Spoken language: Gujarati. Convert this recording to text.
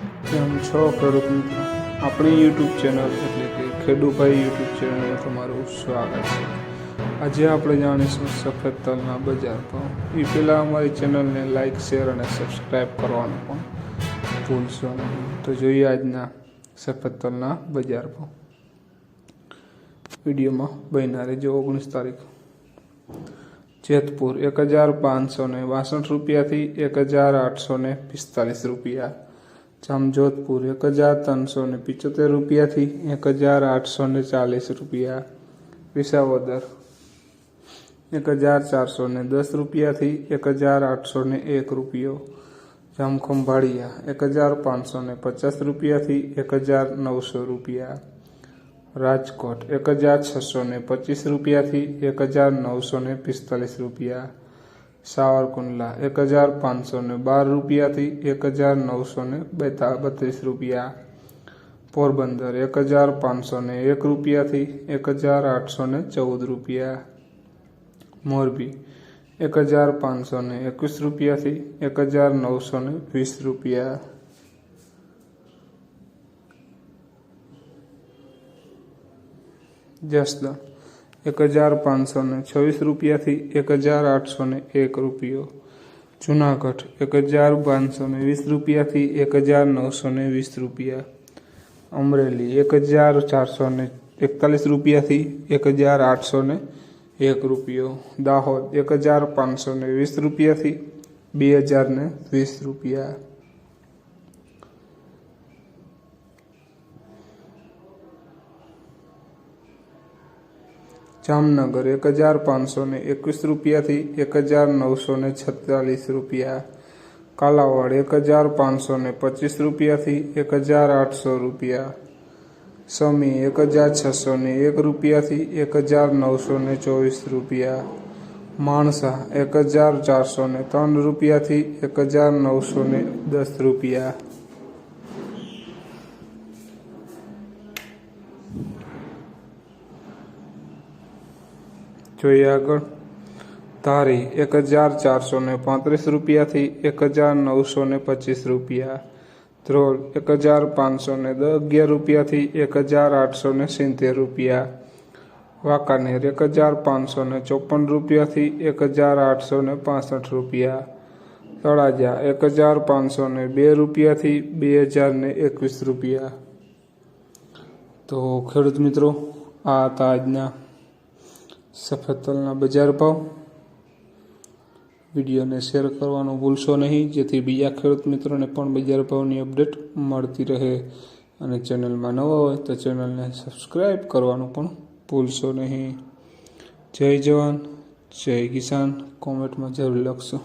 કેમ છો ખેડૂત મિત્રો આપણી યુટ્યુબ ચેનલ એટલે કે ખેડૂભાઈ યુટ્યુબ ચેનલમાં તમારું સ્વાગત છે. આજે આપણે જાણીશું સફેદ તલના બજાર ભાવ. એ પહેલાં અમારી ચેનલને લાઇક શેર અને સબસ્ક્રાઈબ કરવાનું પણ ભૂલશો નહીં. તો જોઈએ આજના સફેદ તલના બજાર ભાવ. વિડીયોમાં બન્યા રહેજો ઓગણીસ તારીખ. જેતપુર એક હજાર પાંચસો ને બાસઠ રૂપિયાથી એક હજાર આઠસો ને પિસ્તાલીસ રૂપિયા. જામજોધપુર એક હજાર ત્રણસો ને પિચોતેર રૂપિયાથી એક હજાર આઠસો ને ચાલીસ રૂપિયા. વિસાવદર એક હજાર ચારસો ને દસ રૂપિયાથી એક હજાર આઠસો ને એક રૂપિયો. જામખંભાળિયા એક હજાર પાંચસો ને પચાસ રૂપિયાથી એક હજાર નવસો રૂપિયા. રાજકોટ એક હજાર છસો ને પચીસ રૂપિયાથી એક હજાર નવસો ને પિસ્તાલીસ રૂપિયા. સાવરકુંડલા, એક હજાર પાંચસો ને બાર રૂપિયાથી એક હજાર નવસો ને બેતા બત્રીસ રૂપિયા. પોરબંદર, એક હજાર પાંચસો ને એક રૂપિયાથી એક હજાર આઠસો ને ચૌદ રૂપિયા. મોરબી, એક હજાર પાંચસો ને એકવીસ રૂપિયાથી એક હજાર નવસો ને વીસ રૂપિયા. જસદણ એક હજાર પાંચસો ને છવ્વીસ રૂપિયાથી એક હજાર આઠસો ને એક રૂપિયો. જુનાગઢ, એક હજાર પાંચસો ને વીસ રૂપિયાથી એક હજાર નવસો ને વીસ રૂપિયા. અમરેલી, એક હજાર ચારસો ને એકતાલીસ રૂપિયાથી એક હજાર આઠસો ને એક રૂપિયો. દાહોદ, એક હજાર પાંચસો ને વીસ રૂપિયાથી બે હજાર ને વીસ રૂપિયા. જામનગર એક હજાર પાંચસો ને એકવીસ રૂપિયાથી એક હજાર નવસો ને છત્તાલીસ રૂપિયા. કાલાવાડ એક હજાર પાંચસો ને પચીસ રૂપિયાથી એક હજાર આઠસો રૂપિયા. સમી એક હજાર છસો ને એક રૂપિયાથી એક હજાર નવસો ને ચોવીસ રૂપિયા. માણસા એક હજાર ચારસો ને ત્રણ રૂપિયાથી એક હજાર નવસો ને દસ રૂપિયા. જોઈએ આગળ. ધારી એક હજાર ચારસો ને પાંત્રીસ રૂપિયાથી એક હજાર નવસો ને પચીસ રૂપિયા. ધ્રોલ એક હજાર પાંચસો ને અગિયાર રૂપિયાથી એક હજાર આઠસો ને સિત્તેર રૂપિયા. વાંકાનેર એક હજાર પાંચસો ને ચોપન રૂપિયાથી એક હજાર આઠસો ને પાસઠ રૂપિયા. તળાજા એક હજાર પાંચસો ને બે રૂપિયાથી બે હજાર ને એકવીસ રૂપિયા. તો ખેડૂત મિત્રો, આ હતા આજના સફેદ તલના બજાર ભાવ. વિડીયોને શેર કરવાનું ભૂલશો નહીં, જેથી બીજા ખેડૂત મિત્રોને પણ બજાર ભાવની અપડેટ મળતી રહે. અને ચેનલમાં નવા હોય તો ચેનલને સબસ્ક્રાઈબ કરવાનું પણ ભૂલશો નહીં. જય જવાન, જય કિસાન. કોમેન્ટમાં જરૂર લખશો.